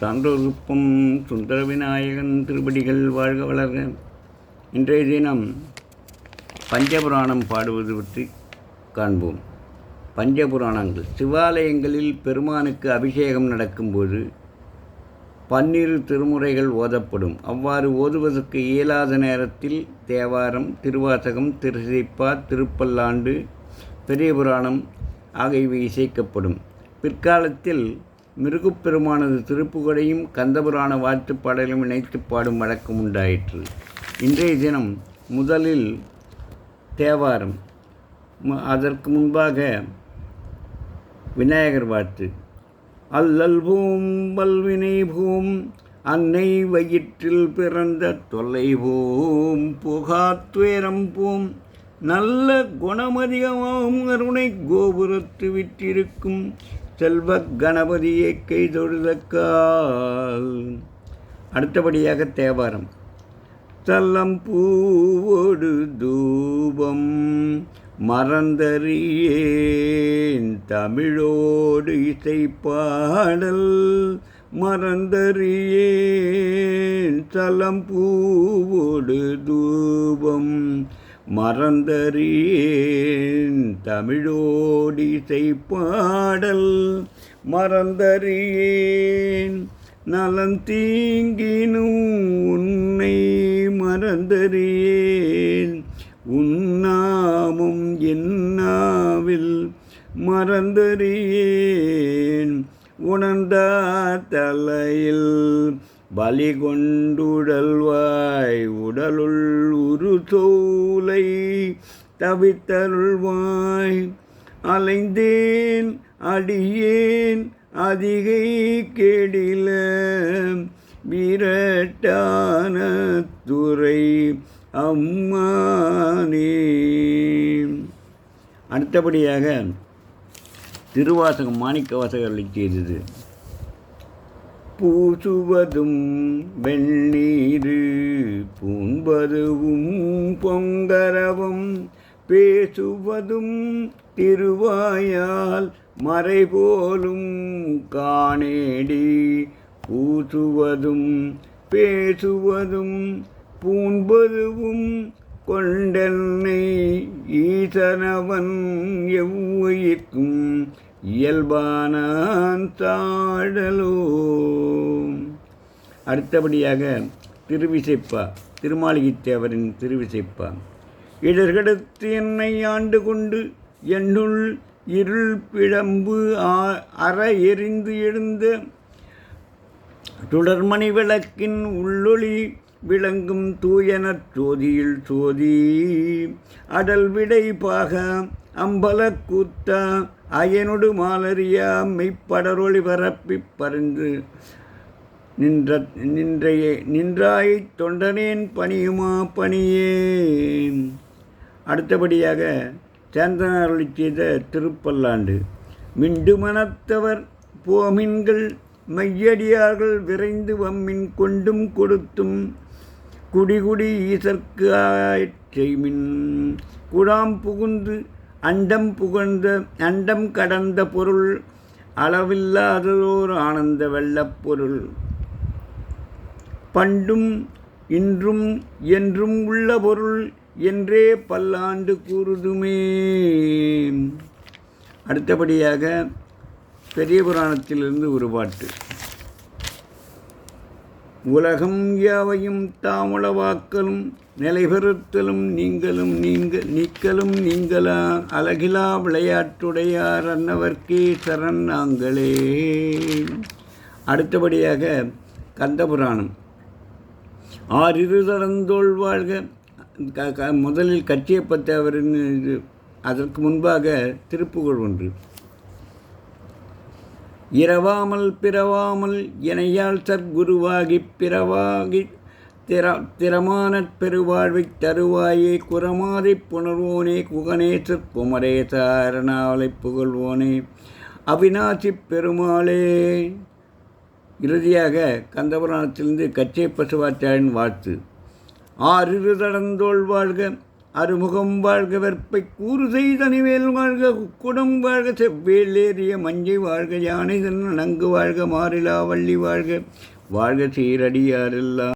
சான்றோருப்பம் சுந்தர விநாயகன் திருப்படிகள் வாழ்க வளர்க. இன்றைய தினம் பஞ்சபுராணம் பாடுவது பற்றி காண்போம். பஞ்சபுராணங்கள். சிவாலயங்களில் பெருமானுக்கு அபிஷேகம் நடக்கும்போது பன்னிரு திருமுறைகள் ஓதப்படும். அவ்வாறு ஓதுவதற்கு இயலாத நேரத்தில் தேவாரம் திருவாசகம் திருசிப்பா திருப்பல்லாண்டு பெரிய புராணம் ஆகியவை இசைக்கப்படும். பிற்காலத்தில் மிருகுப்பெருமானது திருப்புகளையும் கந்தபுராண வாழ்த்துப்பாடலையும் இணைத்து பாடும் வழக்கம் உண்டாயிற்று. இன்றைய தினம் முதலில் தேவாரம். அதற்கு முன்பாக விநாயகர் வாழ்த்து. அல்லல் பூம் வல்வினை பூம் அன்னை வயிற்றில் பிறந்த தொல்லை பூம் புகாத்வேரம் பூம் நல்ல குணமதிகமாகும் கருணை கோபுரத்து விட்டிருக்கும் செல்வ கணபதியை கைதொழுதக்கால். அடுத்தபடியாக தேவாரம். தல்லம் பூவோடு தூபம் மறந்தறியேன் தமிழோடு இசை பாடல் மறந்தறியேன் தலம் பூவோடு தூபம் மறந்தறியேன் தமிழோடிசை பாடல் மறந்தறியேன் நலன் தீங்கினும் உன்னை மறந்தறியேன் உன்னாமும் என்னாவில் மறந்தறியேன் உணர்ந்த தலையில் பலி கொண்டுடல்வாய் உடலுள் உரு தோலை தவித்தருள்வாய். அலைந்தேன் அடியேன் அதிகை கேடில விரட்டான துறை அம்மானே. அடுத்தபடியாக திருவாசகம் மாணிக்க வாசகர்களை செய்தது பூசுவதும் வெண்ணீரு பூண்பதுவும் பொங்கரவும் பேசுவதும் திருவாயால் மறைபோலும் காணேடி. பூசுவதும் பேசுவதும் பூண்பதுவும் கொண்டென்னை ஈசனவன் எவ்வுயிர்க்கும் இயல்பானான் தாழலோ. அடுத்தபடியாக திருவிசைப்பா திருமாளிகைத்தேவரின் திருவிசைப்பா. இடர்கடுத்து என்னை ஆண்டு கொண்டு என்னுள் இருள் பிழம்பு அற எரிந்து எழுந்த தொடர்மணி விளக்கின் உள்ளொளி விளங்கும் தூயனற் சோதியில் சோதி அடல் விடை பாக கூத்த அயனொடு மாலரியா மெய்ப்படரொளி பரப்பிப் பறந்து நின்ற நின்றையே நின்றாய் தொண்டனேன் பணியுமா பணியே. அடுத்தபடியாக சேந்தனாரளி செய்த திருப்பல்லாண்டு. மிண்டு மனத்தவர் போமின்கள் மையடியார்கள் விரைந்து வம்மின் கொண்டும் கொடுத்தும் குடிகுடி ஈசற்கு செய்மின் குடாம் புகுந்து அண்டம் புகழ்ந்த அண்டம் கடந்த பொருள் அளவில்லாததோர் ஆனந்த வெள்ளப் பொருள். பண்டும் இன்றும் என்றும் உள்ள பொருள் என்றே பல்லாண்டு கூறுதுமே. அடுத்தபடியாக பெரிய புராணத்திலிருந்து ஒரு பாட்டு. உலகம் யாவையும் தாமுளவாக்கலும் நிலைபெறுத்தலும் நீங்களும் நீங்க நீக்கலும் நீங்களா? அழகிலா விளையாட்டுடையார் அன்னவர்க்கே சரண் நாங்களே. அடுத்தபடியாக கந்தபுராணம். ஆறிரு தடந்தோள் வாழ்க. க- க- முதலில் கச்சியப்பத்தவரின் இது அதற்கு முன்பாக திருப்புகழ் ஒன்று. இரவாமல் பிறவாமல் இணையால் சற்குருவாகிப் பிறவாகி திற திறமானற் பெருவாழ்வைத் தருவாயே குரமாதைப் புணர்வோனே குகனேசற் குமரேசாரணாவலைப் புகழ்வோனே அவிநாசிப் பெருமாளே. இறுதியாக கந்தபுராணத்திலிருந்து கச்சை பசுவாச்சாரின் வாழ்த்து. ஆறு தடந்தோள் வாழ்க. அறுமுகம் வாழ்க வெற்பை கூறு செய்தனிவேல் வாழ்க குடம் வாழ்க செவ்வேலேறிய மஞ்சை வாழ்க யானை தன் நன்கு வாழ்க மாறிலா வள்ளி வாழ்க. வாழ்க சீரடியாரெல்லாம்